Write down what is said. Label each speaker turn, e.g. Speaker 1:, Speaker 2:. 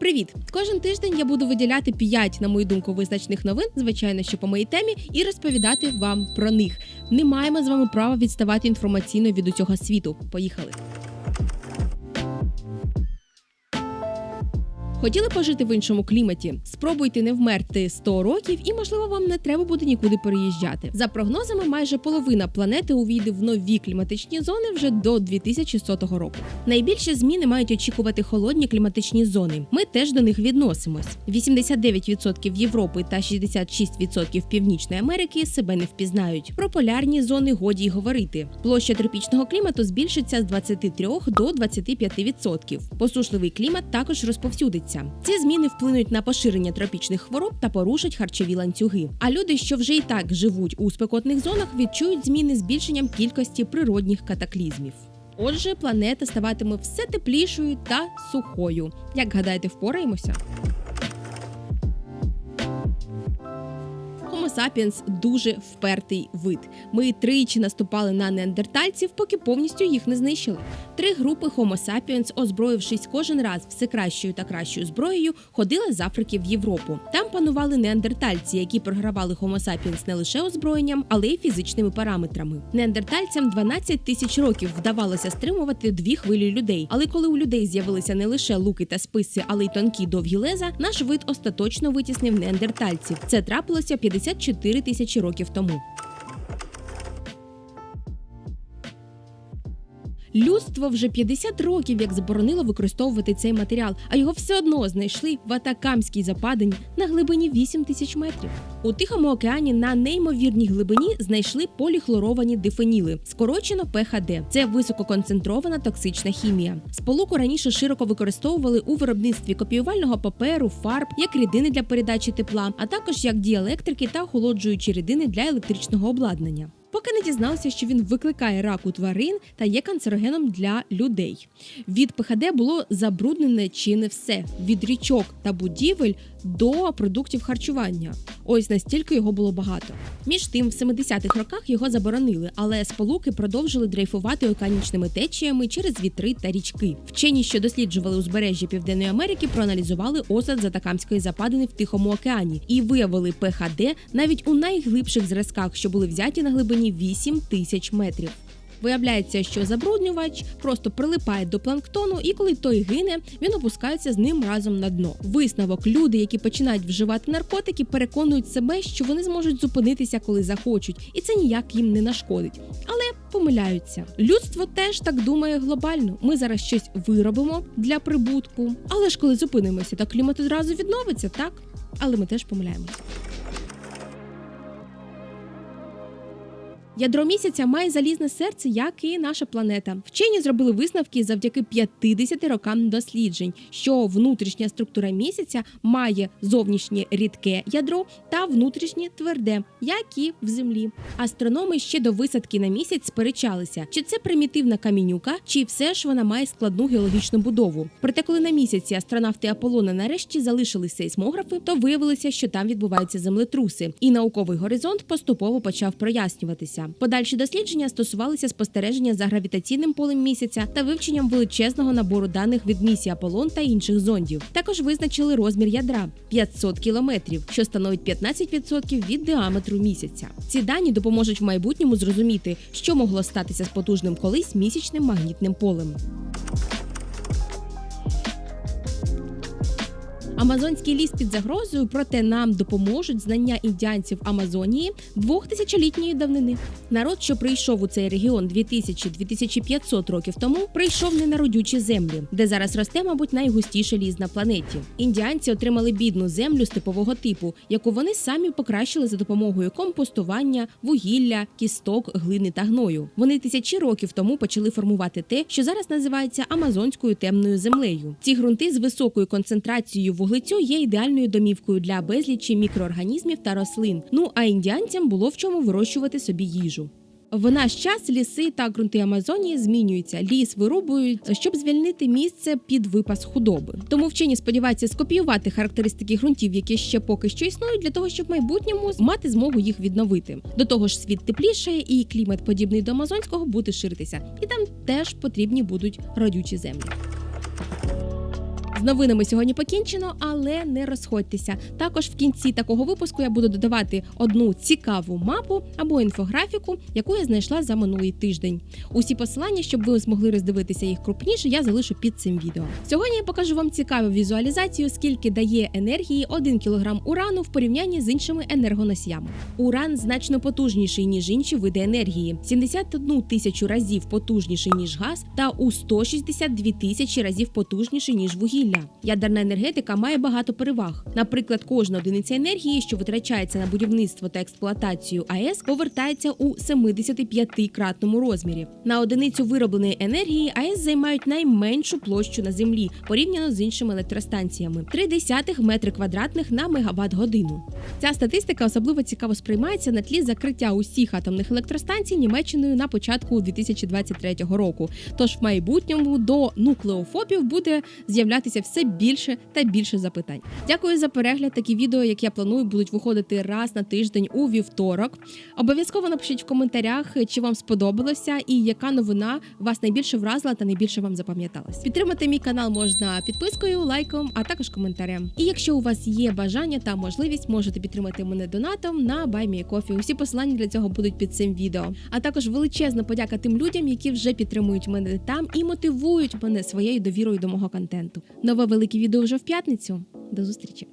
Speaker 1: Привіт! Кожен тиждень я буду виділяти 5, на мою думку, визначних новин, звичайно, що по моїй темі, і розповідати вам про них. Не маємо з вами права відставати інформаційно від усього світу. Поїхали! Хотіли пожити в іншому кліматі? Спробуйте не вмерти 100 років, і можливо вам не треба буде нікуди переїжджати. За прогнозами, майже половина планети увійде в нові кліматичні зони вже до 2100 року. Найбільші зміни мають очікувати холодні кліматичні зони. Ми теж до них відносимось. 89% Європи та 66% Північної Америки себе не впізнають. Про полярні зони годі й говорити. Площа тропічного клімату збільшиться з 23 до 25%. Посушливий клімат також розповсюдиться. Ці зміни вплинуть на поширення тропічних хвороб та порушать харчові ланцюги. А люди, що вже і так живуть у спекотних зонах, відчують зміни збільшенням кількості природних катаклізмів. Отже, планета ставатиме все теплішою та сухою. Як гадаєте, впораємося? Sapiens дуже впертий вид. Ми тричі наступали на неандертальців, поки повністю їх не знищили. Три групи Homo sapiens, озброївшись кожен раз все кращою та кращою зброєю, ходили з Африки в Європу. Там панували неандертальці, які програвали Homo sapiens не лише озброєнням, але й фізичними параметрами. Неандертальцям 12 тисяч років вдавалося стримувати дві хвилі людей. Але коли у людей з'явилися не лише луки та списи, але й тонкі довгі леза, наш вид остаточно витіснив неандертальців. Це трапилося 54 тисячі років тому. Людство вже 50 років як заборонило використовувати цей матеріал, а його все одно знайшли в Атакамській западині на глибині 8 тисяч метрів. У Тихому океані на неймовірній глибині знайшли поліхлоровані дифеніли, скорочено ПХД. Це висококонцентрована токсична хімія. Сполуку раніше широко використовували у виробництві копіювального паперу, фарб, як рідини для передачі тепла, а також як діелектрики та охолоджуючі рідини для електричного обладнання поки не дізналися, що він викликає рак у тварин та є канцерогеном для людей. Від ПХД було забруднене чи не все від річок та будівель до продуктів харчування. Ось настільки його було багато. Між тим, в 70-х роках його заборонили, але сполуки продовжили дрейфувати океанічними течіями через вітри та річки. Вчені, що досліджували узбережжя Південної Америки, проаналізували осад Затакамської западини в Тихому океані і виявили ПХД навіть у найглибших зразках, що були взяті на глибині 8 тисяч метрів. Виявляється, що забруднювач просто прилипає до планктону, і коли той гине, він опускається з ним разом на дно. Висновок люди, які починають вживати наркотики, переконують себе, що вони зможуть зупинитися, коли захочуть, і це ніяк їм не нашкодить. Але помиляються. Людство теж так думає глобально. Ми зараз щось виробимо для прибутку. Але ж коли зупинимося, то клімат одразу відновиться, так? Але ми теж помиляємося. Ядро місяця має залізне серце, як і наша планета. Вчені зробили висновки завдяки 50 рокам досліджень, що внутрішня структура місяця має зовнішнє рідке ядро та внутрішнє тверде, як і в землі. Астрономи ще до висадки на місяць сперечалися, чи це примітивна камінюка, чи все ж вона має складну геологічну будову. Проте, коли на місяці астронавти Аполлона нарешті залишили сейсмографи, то виявилося, що там відбуваються землетруси, і науковий горизонт поступово почав прояснюватися. Подальші дослідження стосувалися спостереження за гравітаційним полем місяця та вивченням величезного набору даних від місії Аполлон та інших зондів. Також визначили розмір ядра 500 кілометрів, що становить 15% від діаметру місяця. Ці дані допоможуть в майбутньому зрозуміти, що могло статися з потужним колись місячним магнітним полем. Амазонський ліс під загрозою, проте нам допоможуть знання індіанців Амазонії двохтисячолітньої давнини. Народ, що прийшов у цей регіон 2000-2500 років тому, прийшов не на родючі землі, де зараз росте, мабуть, найгустіше ліс на планеті. Індіанці отримали бідну землю степового типу, яку вони самі покращили за допомогою компостування, вугілля, кісток, глини та гною. Вони тисячі років тому почали формувати те, що зараз називається амазонською темною землею. Ці ґрунти з високою концентрацією вуглецю є ідеальною домівкою для безлічі мікроорганізмів та рослин. Ну а індіанцям було в чому вирощувати собі їжу. В наш час ліси та ґрунти Амазонії змінюються. Ліс вирубують, щоб звільнити місце під випас худоби. Тому вчені сподіваються скопіювати характеристики ґрунтів, які ще поки що існують, для того, щоб в майбутньому мати змогу їх відновити. До того ж, світ теплішає і клімат, подібний до амазонського, буде ширитися. І там теж потрібні будуть родючі землі. З новинами сьогодні покінчено, але не розходьтеся. Також в кінці такого випуску я буду додавати одну цікаву мапу або інфографіку, яку я знайшла за минулий тиждень. Усі посилання, щоб ви змогли роздивитися їх крупніше, я залишу під цим відео. Сьогодні я покажу вам цікаву візуалізацію, скільки дає енергії 1 кг урану в порівнянні з іншими енергоносіями. Уран значно потужніший ніж інші види енергії, 71 тисячу разів потужніший ніж газ та у 162 тисячі разів потужніший ніж вугілля. Ядерна енергетика має багато переваг. Наприклад, кожна одиниця енергії, що витрачається на будівництво та експлуатацію АЕС, повертається у 75-кратному розмірі. На одиницю виробленої енергії АЕС займають найменшу площу на землі порівняно з іншими електростанціями 0,3 метри квадратних на мегаватт годину. Ця статистика особливо цікаво сприймається на тлі закриття усіх атомних електростанцій Німеччиною на початку 2023 року. Тож в майбутньому до нуклеофобів буде з'являтися все більше та більше запитань. Дякую за перегляд. Такі відео, як я планую, будуть виходити раз на тиждень у вівторок. Обов'язково напишіть в коментарях, чи вам сподобалося і яка новина вас найбільше вразила та найбільше вам запам'яталась. Підтримати мій канал можна підпискою, лайком, а також коментарем. І якщо у вас є бажання та можливість, можете підтримати мене донатом на BuyMeACoffee. Усі посилання для цього будуть під цим відео. А також величезна подяка тим людям, які вже підтримують мене там і мотивують мене своєю довірою до мого контенту. Нове велике відео вже в п'ятницю. До зустрічі!